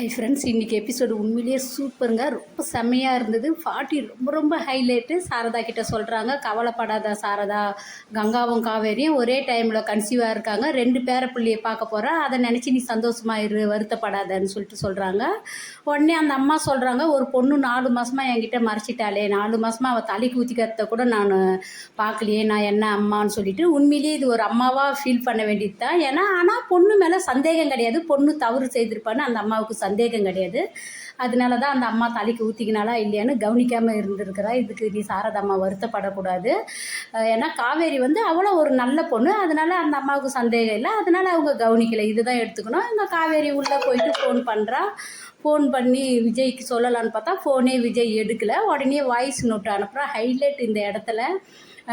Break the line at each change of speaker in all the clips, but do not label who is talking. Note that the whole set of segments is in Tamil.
ஹை ஃப்ரெண்ட்ஸ் இன்றைக்கி எபிசோடு உண்மையிலேயே சூப்பருங்க ரொம்ப செம்மையாக இருந்தது. ஃபார்ட்டி ரொம்ப ரொம்ப ஹைலைட்டு சாரதா கிட்ட சொல்கிறாங்க கவலைப்படாத சாரதா. கங்காவும் காவேரியும் ஒரே டைமில் கன்சீவாக இருக்காங்க. ரெண்டு பேர பிள்ளையை பார்க்க போகிறா அதை நினச்சி நீ சந்தோஷமா இரு வருத்தப்படாதன்னு சொல்லிட்டு சொல்கிறாங்க உடனே அந்த அம்மா சொல்கிறாங்க ஒரு பொண்ணு நாலு மாதமாக என்கிட்ட மறைச்சிட்டாளே. நாலு மாதமாக அவள் தலைக்கு ஊற்றிக்கிறத கூட நான் பார்க்கலையே. நான் என்ன அம்மான்னு சொல்லிட்டு உண்மையிலேயே இது ஒரு அம்மாவாக ஃபீல் பண்ண வேண்டியது தான் ஏன்னா ஆனால் பொண்ணு மேலே சந்தேகம் கிடையாது. பொண்ணு தவறு செய்திருப்பான்னு அந்த அம்மாவுக்கு சந்தேகம் கிடையாது. அதனால தான் அந்த அம்மா தலைக்கு ஊற்றிக்கினாலா இல்லையான்னு கவனிக்காமல் இருந்திருக்கிறா. இதுக்கு நீ சாரதாம்மா வருத்தப்படக்கூடாது. ஏன்னா காவேரி வந்து அவ்வளோ ஒரு நல்ல பொண்ணு. அதனால அந்த அம்மாவுக்கு சந்தேகம் இல்லை. அதனால அவங்க கவனிக்கலை. இதுதான் எடுத்துக்கணும். இந்த காவேரி உள்ளே போயிட்டு ஃபோன் பண்ணுறா ஃபோன் பண்ணி விஜய்க்கு சொல்லலான்னு பார்த்தா ஃபோனே விஜய் எடுக்கலை. உடனே வாய்ஸ் நோட்டு அனுப்புகிறா ஹைலைட் இந்த இடத்துல.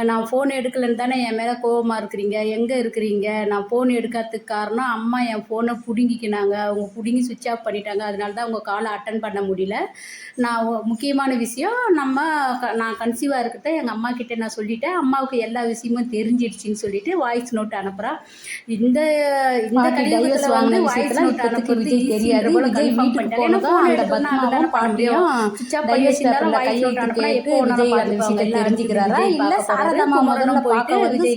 நான் ஃபோன் எடுக்கலைன்னு தானே என் மேலே கோவமாக இருக்கிறீங்க? எங்கே இருக்கிறீங்க? நான் ஃபோன் எடுக்காததுக்கு காரணம் அம்மா என் ஃபோனை பிடுங்கிக்கினாங்க. அவங்க பிடுங்கி சுவிட்ச் ஆஃப் பண்ணிட்டாங்க. அதனால தான் உங்கள் காலை அட்டன் பண்ண முடியல. நான் முக்கியமான விஷயம் நம்ம நான் கன்சீவாக இருக்கிறத எங்கள் அம்மா கிட்ட நான் சொல்லிட்டேன். அம்மாவுக்கு எல்லா விஷயமும் தெரிஞ்சிடுச்சின்னு சொல்லிட்டு வாய்ஸ் நோட் அனுப்புகிறா இந்த இந்த கலியுகத்துல வந்து வாய்ஸ் நோட் அனுப்புறது
தெரியாது. பத்மாவும் பாட்டியும் divorce paperல கையெழுத்து கேட்டு விஜய் அந்த விஷயத்தை தெரிஞ்சுக்கிறாரா? இல்ல சாரதாம்மா முதல்ல பார்க்க வந்து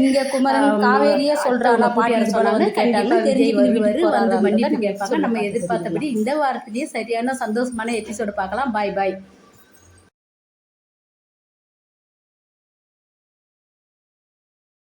இங்க குமரன் காவேரியே சொல்றாங்க
பாட்டி சொன்னாங்க. விஜய்
விஜய்
வருவாரு வந்து
மன்னிப்பு
கேட்பாங்க நம்ம எதிர்பார்த்தபடி இந்த வாரத்திலேயே சரியான சந்தோஷமான எபிசோடு பார்க்கலாம். பாய் பாய்